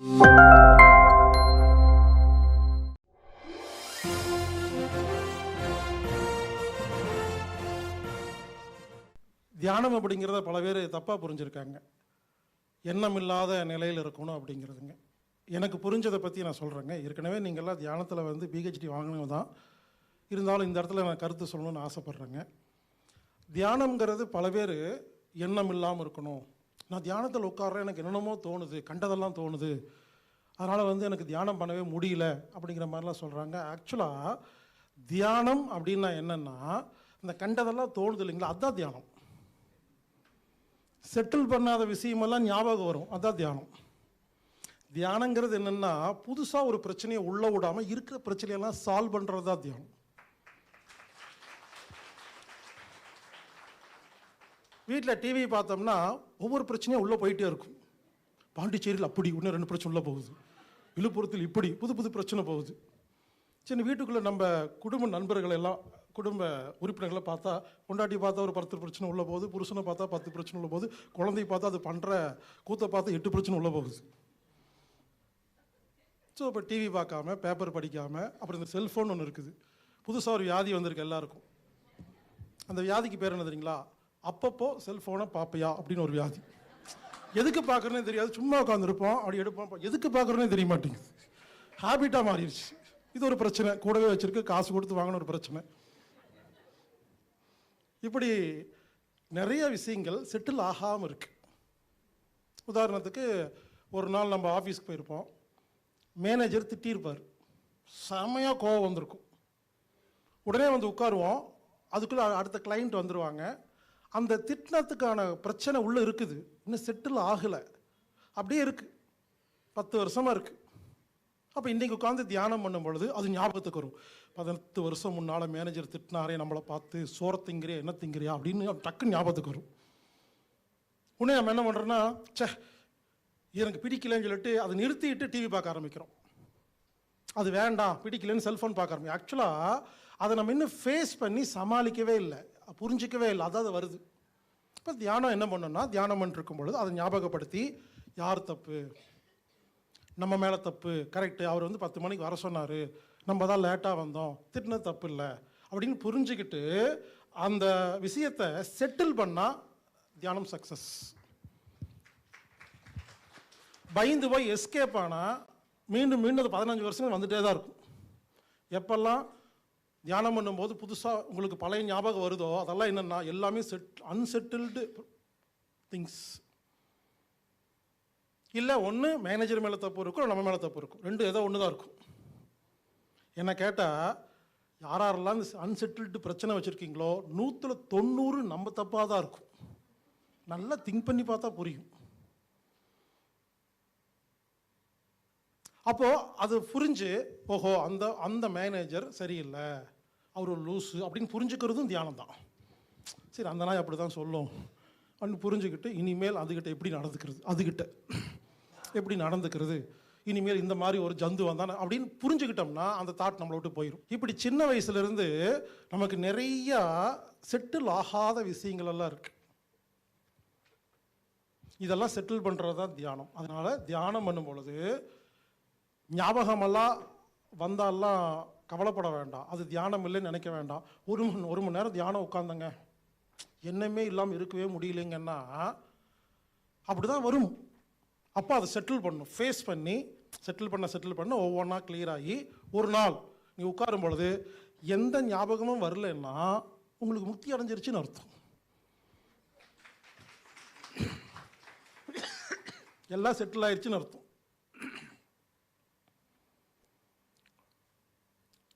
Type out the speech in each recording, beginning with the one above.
தியானம் அப்படிங்கிறத பல பேர் தப்பாக புரிஞ்சுருக்காங்க. எண்ணம் இல்லாத நிலையில் இருக்கணும் அப்படிங்கிறதுங்க. எனக்கு புரிஞ்சதை பற்றி நான் சொல்கிறேங்க ஏற்கனவே நீங்கள்லாம் தியானத்தில் வந்து பிஹெச்டி வாங்கினவங்க தான். இருந்தாலும் இந்த இடத்துல நான் கருத்து சொல்லணும்னு ஆசைப்பட்றேங்க. தியானம்ங்கிறது பல பேர் எண்ணம் இல்லாமல் இருக்கணும். நான் தியானத்தில் உட்கார்றேன் எனக்கு என்னென்னமோ தோணுது கண்டதெல்லாம் தோணுது. அதனால் வந்து எனக்கு தியானம் பண்ணவே முடியல அப்படிங்கிற மாதிரிலாம் சொல்கிறாங்க ஆக்சுவலாக தியானம் அப்படின்னா என்னென்னா இந்த கண்டதெல்லாம் தோணுது இல்லைங்களா அதுதான் தியானம். செட்டில் பண்ணாத விஷயமெல்லாம் ஞாபகம் வரும் அதான் தியானம். தியானங்கிறது என்னென்னா புதுசாக ஒரு பிரச்சனையை உள்ளே விடாமல் இருக்கிற பிரச்சனையெல்லாம் சால்வ் பண்ணுறது தான் தியானம். வீட்டில் டிவி பார்த்தோம்னா ஒவ்வொரு பிரச்சனையும் உள்ளே போயிட்டே இருக்கும். பாண்டிச்சேரியில் அப்படி இன்னும் ரெண்டு பிரச்சனை உள்ளே போகுது. விழுப்புரத்தில் இப்படி புது புது பிரச்சனை போகுது. சரி வீட்டுக்குள்ளே நம்ம குடும்ப நண்பர்கள் எல்லாம் குடும்ப உறுப்பினர்களை பார்த்தா கொண்டாட்டி பார்த்தா ஒரு பத்து பிரச்சனை உள்ள போகுது புருஷனை பார்த்தா பத்து பிரச்சனை உள்ள போகுது குழந்தைய பார்த்தா அது பண்ணுற கூத்தை பார்த்தா எட்டு பிரச்சனை உள்ள போகுது. ஸோ இப்போ டிவி பார்க்காம பேப்பர் படிக்காம அப்புறம் இந்த செல்ஃபோன் ஒன்று இருக்குது. புதுசாக ஒரு வியாதி வந்திருக்கு எல்லாருக்கும். அந்த வியாதிக்கு பேர் என்ன தெரியுங்களா? அப்பப்போ செல்ஃபோனை பார்ப்பையா அப்படின்னு ஒரு வியாதி. எதுக்கு பார்க்குறனே தெரியாது. சும்மா உட்காந்துருப்போம் அப்படி எடுப்போம். எதுக்கு பார்க்குறனே தெரிய மாட்டேங்குது ஹேபிட்டாக மாறிடுச்சு. இது ஒரு பிரச்சனை. கூடவே வச்சுருக்கு காசு கொடுத்து வாங்கின ஒரு பிரச்சனை. இப்படி நிறைய விஷயங்கள் செட்டில் ஆகாமல் இருக்குது உதாரணத்துக்கு ஒரு நாள் நம்ம ஆஃபீஸ்க்கு போயிருப்போம். மேனேஜர் திட்டியிருப்பார். செமையாக கோவம் வந்திருக்கும். உடனே வந்து உட்காருவோம். அதுக்குள்ளே அடுத்த கிளைண்ட் வந்துடுவாங்க அந்த திட்டினத்துக்கான பிரச்சனை உள்ளே இருக்குது. இன்னும் செட்டில் ஆகலை. அப்படியே இருக்குது பத்து வருஷமாக இருக்குது அப்போ இன்றைக்கி உட்காந்து தியானம் பண்ணும் பொழுது அது ஞாபகத்துக்கு வரும். பதினெட்டு வருஷம் முன்னால் மேனேஜர் திட்டினாரே நம்மளை பார்த்து சோற திங்கிறியா என்ன திங்கிறியா? அப்படின்னு டக்குன்னு ஞாபகத்துக்கு வரும். உடனே நம்ம என்ன பண்ணுறோன்னா சே எனக்கு பிடிக்கலன்னு சொல்லிட்டு அதை நிறுத்திட்டு டிவி பார்க்க ஆரம்பிக்கிறோம். அது வேண்டாம் பிடிக்கலன்னு செல்ஃபோன் பார்க்க ஆரம்பிக்கும் ஆக்சுவலாக அதை நம்ம இன்னும் ஃபேஸ் பண்ணி சமாளிக்கவே இல்லை. புரிஞ்சிக்கவே இல்லை. அதான் அது வருது. இப்போ தியானம் என்ன பண்ணோம்னா தியானம் பண்ணிட்டு இருக்கும் பொழுது அதை ஞாபகப்படுத்தி யார் தப்பு? நம்ம மேலே தப்பு. கரெக்டு அவர் வந்து பத்து மணிக்கு வர சொன்னார். நம்ம தான் லேட்டாக வந்தோம். திட்டினது தப்பு இல்லை. அப்படின்னு புரிஞ்சுக்கிட்டு அந்த விஷயத்தை செட்டில் பண்ணால் தியானம் சக்ஸஸ் பயந்து போய் எஸ்கேப் ஆனால் மீண்டும் மீண்டும் அது பதினஞ்சு வருஷங்கள் வந்துகிட்டே தான் இருக்கும். எப்பெல்லாம் தியானம் பண்ணும்போது புதுசாக உங்களுக்கு பழைய ஞாபகம் வருதோ? அதெல்லாம் என்னென்னா எல்லாமே செட் அன்செட்டில்டு திங்ஸ் இல்லை ஒன்று மேனேஜர் மேலே தப்பு இருக்கும் நம்ம மேலே தப்பு இருக்கும் ரெண்டு ஏதோ ஒன்று தான் இருக்கும். என்ன கேட்டால் யார் யாரெல்லாம் இந்த அன்செட்டில்டு பிரச்சனை வச்சுருக்கீங்களோ நூற்றில் தொண்ணூறு நம்ம தப்பாக தான் இருக்கும். நல்லா திங்க் பண்ணி பார்த்தா புரியும். அப்போது அது புரிஞ்சு ஓஹோ அந்த அந்த மேனேஜர் சரியில்லை அவர் ஒரு லூஸு அப்படின்னு புரிஞ்சுக்கிறதும் தியானம் தான் சரி அந்த நாய் அப்படி தான் சொல்லும். அப்படின்னு புரிஞ்சுக்கிட்டு இனிமேல் அதுக்கிட்ட எப்படி நடந்துக்கிறது அதுக்கிட்ட எப்படி நடந்துக்கிறது இனிமேல் இந்த மாதிரி ஒரு ஜந்து வந்தான அப்படின்னு புரிஞ்சுக்கிட்டோம்னா அந்த தாட் நம்மளை விட்டு போயிடும் இப்படி சின்ன வயசுலேருந்து நமக்கு நிறையா செட்டில் ஆகாத விஷயங்களெல்லாம் இருக்குது இதெல்லாம் செட்டில் பண்ணுறது தான் தியானம். அதனால் தியானம் பண்ணும் பொழுது ஞாபகமெல்லாம் வந்தாலாம் கவலைப்பட வேண்டாம். அது தியானம் இல்லைன்னு நினைக்க வேண்டாம். ஒரு மணி ஒரு மணி நேரம் தியானம் உட்காந்தங்க என்னமே இல்லாமல் இருக்கவே முடியலைங்கன்னா அப்படி தான் வரும். அப்போ அதை செட்டில் பண்ணும் ஃபேஸ் பண்ணி செட்டில் பண்ண செட்டில் பண்ண ஒவ்வொன்றா கிளியர் ஆகி ஒரு நாள் நீ உட்காரும் பொழுது எந்த ஞாபகமும் வரலன்னா உங்களுக்கு முக்தி அடைஞ்சிருச்சுன்னு அர்த்தம். எல்லாம் செட்டில் ஆயிடுச்சுன்னு அர்த்தம்.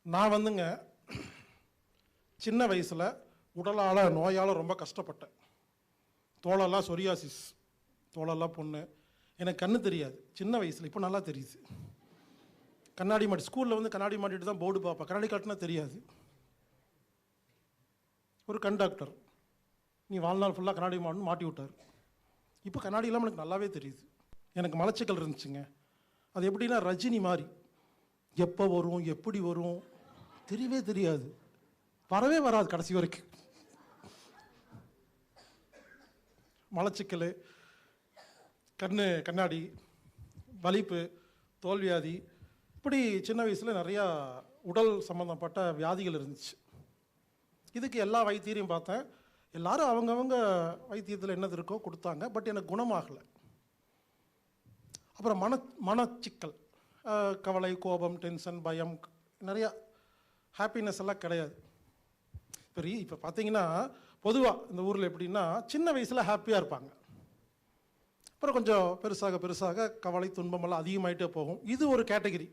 நான் வந்துங்க சின்ன வயசில் உடலால் நோயால் ரொம்ப கஷ்டப்பட்டேன். தோலெல்லாம் சொரியாசிஸ் தோலெல்லாம் பொண்ணு. எனக்கு கண்ணு தெரியாது. சின்ன வயசில் இப்போ நல்லா தெரியுது. கண்ணாடி மாட்டி ஸ்கூலில் வந்து கண்ணாடி மாட்டிட்டு தான் போர்டு பார்ப்பேன். கண்ணாடி காட்டினா தெரியாது. ஒரு கண்டாக்டர் நீ வாழ்நாள் ஃபுல்லாக கண்ணாடி மாட்டு மாட்டி விட்டார். இப்போ கண்ணாடி இல்லாமல் எனக்கு நல்லாவே தெரியுது. எனக்கு மலச்சிக்கல் இருந்துச்சுங்க. அது எப்படின்னா ரஜினி மாதிரி எப்போ வரும் எப்படி வரும் தெரியவே தெரியாது. வரவே வராது கடைசி வரைக்கும். மலச்சிக்கல் கண்ணு கண்ணாடி வலிப்பு தோல்வியாதி இப்படி சின்ன வயசில் நிறையா உடல் சம்மந்தப்பட்ட வியாதிகள் இருந்துச்சு. இதுக்கு எல்லா வைத்தியரையும் பார்த்தேன். எல்லாரும் அவங்கவங்க வைத்தியத்தில் என்னது இருக்கோ கொடுத்தாங்க பட் எனக்கு குணமாகலை. அப்புறம் மன மனச்சிக்கல் கவலை கோபம் டென்ஷன் பயம் நிறையா ஹாப்பினஸ் எல்லாம் கிடையாது. இப்போ ரீ இப்போ பார்த்தீங்கன்னா பொதுவாக இந்த ஊரில் எப்படின்னா சின்ன வயசில் ஹாப்பியாக இருப்பாங்க. அப்புறம் கொஞ்சம் பெருசாக பெருசாக கவலை துன்பமெல்லாம் அதிகமாகிட்டே போகும். இது ஒரு கேட்டகரி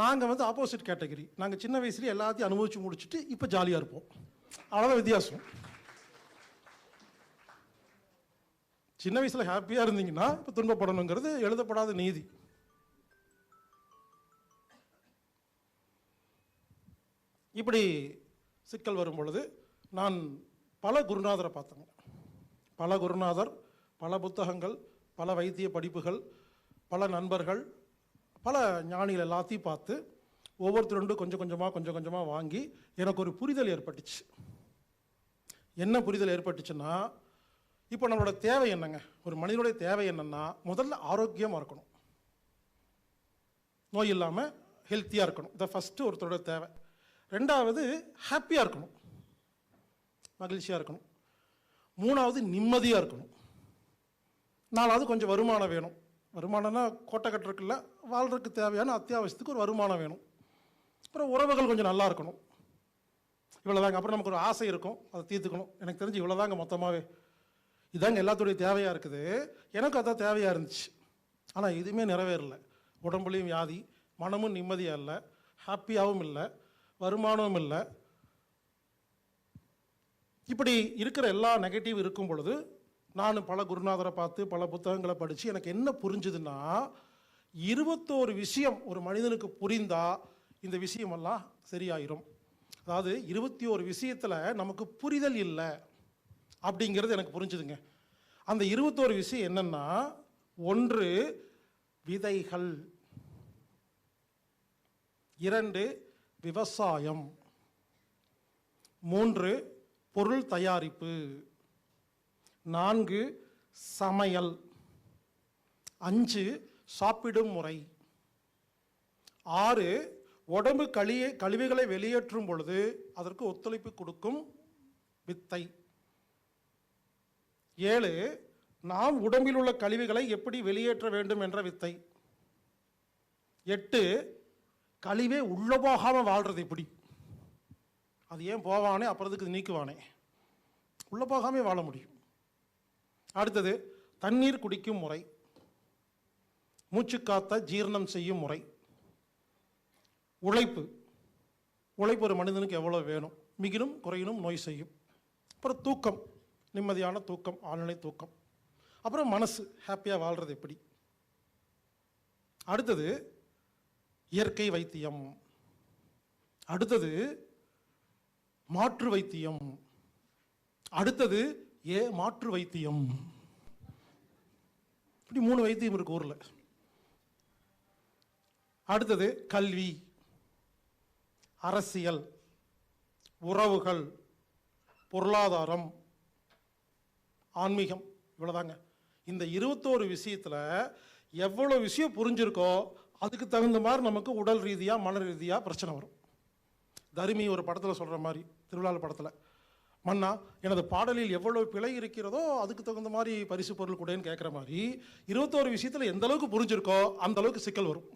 நாங்கள் வந்து ஆப்போசிட் கேட்டகரி நாங்கள் சின்ன வயசுலேயே எல்லாத்தையும் அனுபவிச்சு முடிச்சுட்டு இப்போ ஜாலியாக இருப்போம். அவ்வளோதான் வித்தியாசம். சின்ன வயசில் ஹாப்பியாக இருந்தீங்கன்னா இப்போ துன்பப்படணுங்கிறது எழுதப்படாத நீதி. இப்படி சிக்கல் வரும் பொழுது நான் பல குருநாதரை பார்த்தேங்க. பல குருநாதர் பல புத்தகங்கள் பல வைத்திய படிப்புகள் பல நண்பர்கள் பல ஞானிகள் எல்லாத்தையும் பார்த்து ஒவ்வொருத்தருண்டும் கொஞ்சம் கொஞ்சமாக கொஞ்சம் கொஞ்சமாக வாங்கி எனக்கு ஒரு புரிதல் ஏற்பட்டுச்சு. என்ன புரிதல் ஏற்பட்டுச்சுன்னா இப்போ நம்மளோட தேவை என்னங்க? ஒரு மனிதனுடைய தேவை என்னன்னா முதல்ல ஆரோக்கியமாக இருக்கணும். நோய் இல்லாமல் ஹெல்த்தியாக இருக்கணும். இதை ஃபஸ்ட்டு ஒருத்தரோட தேவை. ரெண்டாவது ஹாப்பியாக இருக்கணும். மகிழ்ச்சியாக இருக்கணும். மூணாவது நிம்மதியாக இருக்கணும். நாலாவது கொஞ்சம் வருமானம் வேணும். வருமானம்னா கோட்டை கட்டுறதுக்குல்ல வாழ்றதுக்கு தேவையான அத்தியாவசியத்துக்கு ஒரு வருமானம் வேணும். அப்புறம் உறவுகள் கொஞ்சம் நல்லா இருக்கணும். இவ்வளோதாங்க அப்புறம் நமக்கு ஒரு ஆசை இருக்கும். அதை தீர்த்துக்கணும். எனக்கு தெரிஞ்சு இவ்வளோதாங்க மொத்தமாகவே இதாங்க எல்லாத்துடைய தேவையாக இருக்குது. எனக்கு அதான் தேவையாக இருந்துச்சு. ஆனால் எதுவுமே நிறைவேறல. உடம்புலையும் வியாதி மனமும் நிம்மதியாக இல்லை. ஹாப்பியாகவும் இல்லை. வருமானமும் இல்லை. இப்படி இருக்கிற எல்லா நெகட்டிவ் இருக்கும் பொழுது நான் பல குருநாதரை பார்த்து பல புத்தகங்களை படித்து எனக்கு என்ன புரிஞ்சுதுன்னா இருபத்தோரு விஷயம் ஒரு மனிதனுக்கு புரிந்தா இந்த விஷயமெல்லாம் சரியாயிரும். அதாவது இருபத்தி ஒரு விஷயத்தில் நமக்கு புரிதல் இல்லை அப்படிங்கிறது எனக்கு புரிஞ்சுதுங்க. அந்த இருபத்தோரு விஷயம் என்னென்னா ஒன்று விதைகள். இரண்டு விவசாயம். மூன்று பொருள் தயாரிப்பு. நான்கு சமையல். அஞ்சு சாப்பிடும் முறை. ஆறு உடம்பு கழிய கழிவுகளை வெளியேற்றும் பொழுது அதற்கு ஒத்துழைப்பு கொடுக்கும் வித்தை. ஏழு நாம் உடம்பில் உள்ள கழிவுகளை எப்படி வெளியேற்ற வேண்டும் என்ற வித்தை. எட்டு கழிவே உள்ளே போகாமல் வாழ்கிறது எப்படி அது ஏன் போவானே? அப்புறத்துக்கு நீக்குவானே? உள்ளே போகாமே வாழ முடியும். அடுத்தது தண்ணீர் குடிக்கும் முறை. மூச்சு காத்த ஜீரணம் செய்யும் முறை. உழைப்பு. உழைப்பு ஒரு மனிதனுக்கு எவ்வளோ வேணும்? மிகினும் குறையினும் நோய் செய்யும். அப்புறம் தூக்கம். நிம்மதியான தூக்கம் ஆழ்நிலை தூக்கம். அப்புறம் மனசு. ஹாப்பியாக வாழ்கிறது எப்படி? அடுத்தது இயற்கை வைத்தியம். அடுத்தது மாற்று வைத்தியம். அடுத்தது ஏ மாற்று வைத்தியம். இப்படி மூணு வைத்தியம் இருக்கு ஊரில். அடுத்தது கல்வி. அரசியல். உறவுகள். பொருளாதாரம். ஆன்மீகம். இவ்வளோதாங்க இந்த இருபத்தோரு விஷயத்தில் எவ்வளோ விஷயம் புரிஞ்சிருக்கோ அதுக்கு தகுந்த மாதிரி நமக்கு உடல் ரீதியாக மன ரீதியாக பிரச்சனை வரும். தருமி ஒரு படத்தில் சொல்கிற மாதிரி திருவிழா படத்தில். மன்னா எனது பாடலில் எவ்வளோ பிழை இருக்கிறதோ அதுக்கு தகுந்த மாதிரி பரிசு பொருள் கூடன்னு கேட்குற மாதிரி இருபத்தோரு விஷயத்தில் எந்த அளவுக்கு புரிஞ்சிருக்கோ அந்த அளவுக்கு சிக்கல் வரும்.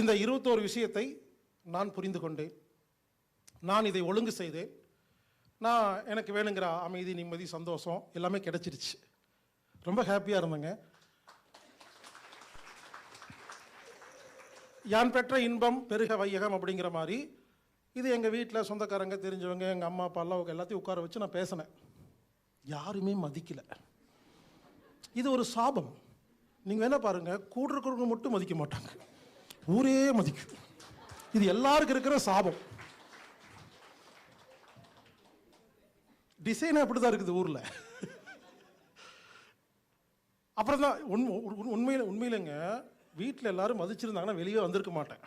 இந்த இருபத்தோரு விஷயத்தை நான் புரிந்து கொண்டேன். நான் இதை ஒழுங்கு செய்தேன். நான் எனக்கு வேணுங்கிற அமைதி நிம்மதி சந்தோஷம் எல்லாமே கிடைச்சிருச்சு. ரொம்ப ஹாப்பியாக இருந்தேங்க. யான் பெற்ற இன்பம் பெருக வையகம் அப்படிங்கிற மாதிரி இது எங்கள் வீட்டில் சொந்தக்காரங்க தெரிஞ்சவங்க எங்கள் அம்மா அப்பா எல்லாம் எல்லாத்தையும் உட்கார வச்சு நான் பேசினேன். யாருமே மதிக்கலை. இது ஒரு சாபம். நீங்கள் வேணால் பாருங்கள் கூட இருக்கிறவங்க மட்டும் மதிக்க மாட்டாங்க. ஊரே மதிக்கும் இது எல்லாருக்கும் இருக்கிற சாபம். டிசைன் அப்படி தான் இருக்குது ஊரில். அப்புறம் தான் உண்மை உண்- உண்மையில் உண்மையிலங்க வீட்டில் எல்லாரும் மதிச்சிருந்தாங்கன்னா வெளியே வந்திருக்க மாட்டேன்.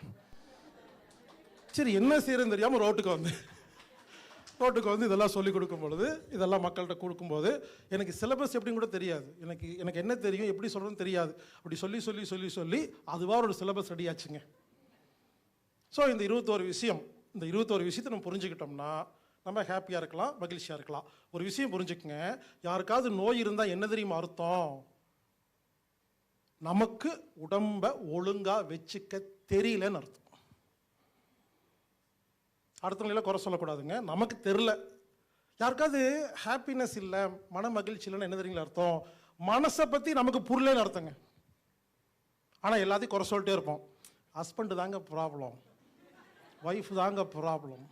சரி என்ன செய்யறதுன்னு தெரியாமல் ரோட்டுக்கு வந்து ரோட்டுக்கு வந்து இதெல்லாம் சொல்லி கொடுக்கும் பொழுது இதெல்லாம் மக்கள்கிட்ட கொடுக்கும்போது எனக்கு சிலபஸ் எப்படின்னு கூட தெரியாது. எனக்கு எனக்கு என்ன தெரியும் எப்படி சொல்கிறதுன்னு தெரியாது. அப்படி சொல்லி சொல்லி சொல்லி சொல்லி அதுவாக ஒரு சிலபஸ் ரெடி ஆச்சுங்க. ஸோ இந்த இருபத்தோரு விஷயம் இந்த இருபத்தோரு விஷயத்தை நம்ம புரிஞ்சுக்கிட்டோம்னா நம்ம ஹாப்பியாக இருக்கலாம் மகிழ்ச்சியாக இருக்கலாம். ஒரு விஷயம் புரிஞ்சுக்குங்க யாருக்காவது நோய் இருந்தால் என்ன தெரியுமா அர்த்தம்? நமக்கு உடம்ப ஒழுங்கா வச்சுக்க தெரியலன்னு அர்த்தம். அடுத்தவங்களெல்லாம் குறை சொல்லக்கூடாதுங்க. நமக்கு தெரில யாருக்காவது ஹாப்பினஸ் இல்லை மன மகிழ்ச்சி இல்லைன்னு என்ன தெரியுங்களா அர்த்தம்? மனசை பற்றி நமக்கு புரியலன்னு அர்த்தங்க. ஆனால் எல்லாத்தையும் குறை சொல்லிட்டே இருப்போம். ஹஸ்பண்டு தாங்க ப்ராப்ளம் ஒய்ஃப் தாங்க ப்ராப்ளம்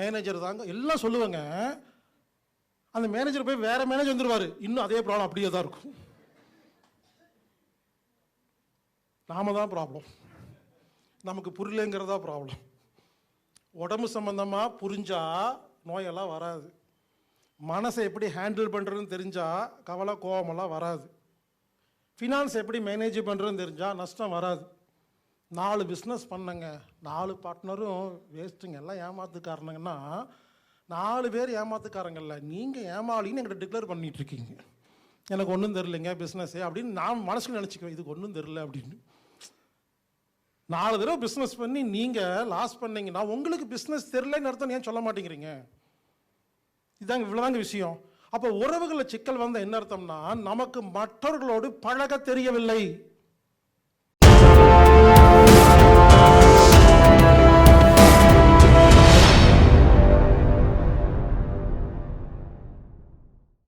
மேனேஜர் தாங்க எல்லாம் சொல்லுவேங்க. அந்த மேனேஜர் போய் வேற மேனேஜர் வந்துடுவார் இன்னும் அதே ப்ராப்ளம் அப்படியே தான் இருக்கும். நாம தான் ப்ராப்ளம் நமக்கு புரியலங்கிறதா ப்ராப்ளம் உடம்பு சம்மந்தமாக புரிஞ்சா நோயெல்லாம் வராது. மனசை எப்படி ஹேண்டில் பண்ணுறதுன்னு தெரிஞ்சால் கவலை கோபமெல்லாம் வராது. ஃபினான்ஸ் எப்படி மேனேஜ் பண்ணுறதுன்னு தெரிஞ்சால் நஷ்டம் வராது. நாலு பிஸ்னஸ் பண்ணங்க. நாலு பார்ட்னரும் வேஸ்ட்டுங்க எல்லாம் ஏமாத்துக்காரனுங்கன்னா நாலு பேர் ஏமாத்துக்காரங்கள்ல. நீங்கள் ஏமாளின்னு என்கிட்ட டிக்ளேர் பண்ணிட்டு இருக்கீங்க எனக்கு ஒன்றும் தெரிலங்க பிஸ்னஸே அப்படின்னு நான் மனசுக்கு நினச்சிக்குவேன். இதுக்கு ஒன்றும் தெரில அப்படின்னு. நாலு தடவை பிஸ்னஸ் பண்ணி நீங்கள் லாஸ் பண்ணீங்கன்னா உங்களுக்கு பிஸ்னஸ் தெரிலன்னு அர்த்தம் ஏன் சொல்ல மாட்டேங்கிறீங்க? இதாங்க இவ்வளோதாங்க விஷயம். அப்போ உறவுகளில் சிக்கல் வந்த என்ன அர்த்தம்னா நமக்கு மற்றவர்களோடு பழக தெரியவில்லை.